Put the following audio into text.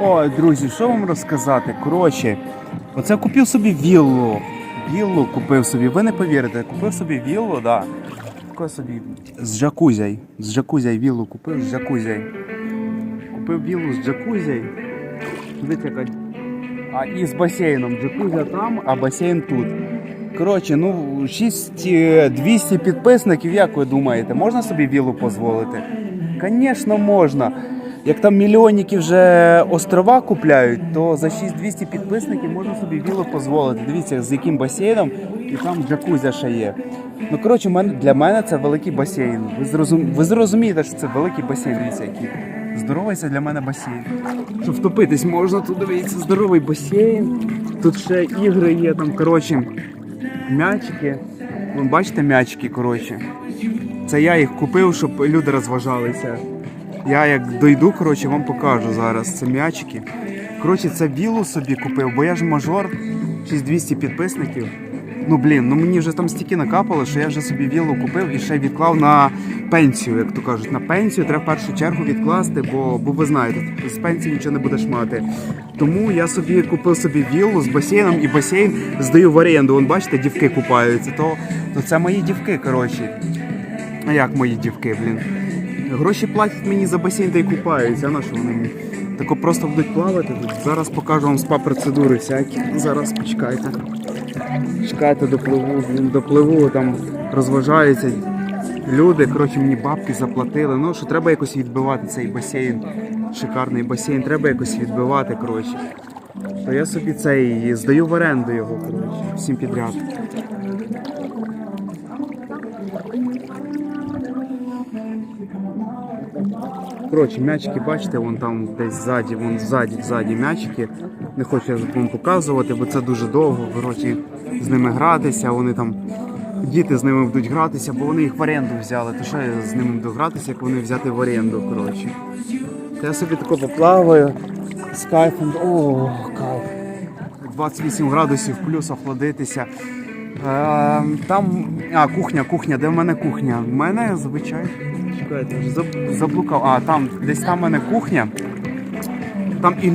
Ой, друзі, що вам розказати? Коротше, оце купив собі віллу. Віллу купив собі. Ви не повірите, купив собі віллу, да. Купив собі з джакузей. З джакузей віллу купив з джакузей. Купив віллу з джакузей. Дивіться. А і з басейном. Джакузя там, а басейн тут. Коротше, ну 6 е, 200 підписників, як ви думаєте, можна собі віллу дозволити? Звісно, можна. Як там мільйонники вже острова купляють, то за 6200 підписників можна собі віллу дозволити. Дивіться, з яким басейном, і там джакузя ще є. Ну коротше, для мене це великий басейн. Ви, зрозум... ви зрозумієте, що це великий басейн. Дивіться, який. Здоровий це для мене басейн. Щоб втопитись можна, тут дивіться, здоровий басейн. Тут ще ігри є, там, коротше, м'ячики. Вон бачите м'ячики, коротше. Це я їх купив, щоб люди розважалися. Я як дойду, коротше, вам покажу зараз. Це м'ячики. Коротше, це вілу собі купив, бо я ж мажор, 6200 підписників. Ну блін, ну мені вже там стільки накапало, що я вже собі віллу купив і ще відклав на пенсію, як то кажуть. На пенсію треба в першу чергу відкласти, бо, бо ви знаєте, з пенсії нічого не будеш мати. Тому я собі купив собі віллу з басейном і басейн здаю в оренду. Вон бачите, дівки купаються. То, то це мої дівки, коротше. А як мої дівки, блін? Гроші платять мені за басейн та й купаються, а на що вони? Тако просто будуть плавати тут. Зараз покажу вам спа-процедури всякі. Зараз почекайте. Чекайте, допливу, допливу, там розважаються люди. Коротше, мені бабки заплатили. Ну, що треба якось відбивати цей басейн. Шикарний басейн, треба якось відбивати, коротше. То я собі цей здаю в оренду його, коротше, всім підряд. Коротше, м'ячики, бачите, вон там десь ззаді, вон ззаді, ззаді м'ячики. Не хочу я вам показувати, бо це дуже довго. Коротше, з ними гратися, вони там. Діти з ними будуть гратися, бо вони їх в оренду взяли. То що я з ними буду гратися, як вони взяти в оренду, коротше. Та я собі тако поплаваю з кайфом. О, кайф. 28 градусів плюс охладитися. Е, там. А, кухня, кухня, де в мене кухня? В мене звичайно. Вже заб- заблукав. А, там, десь там в мене кухня. Там і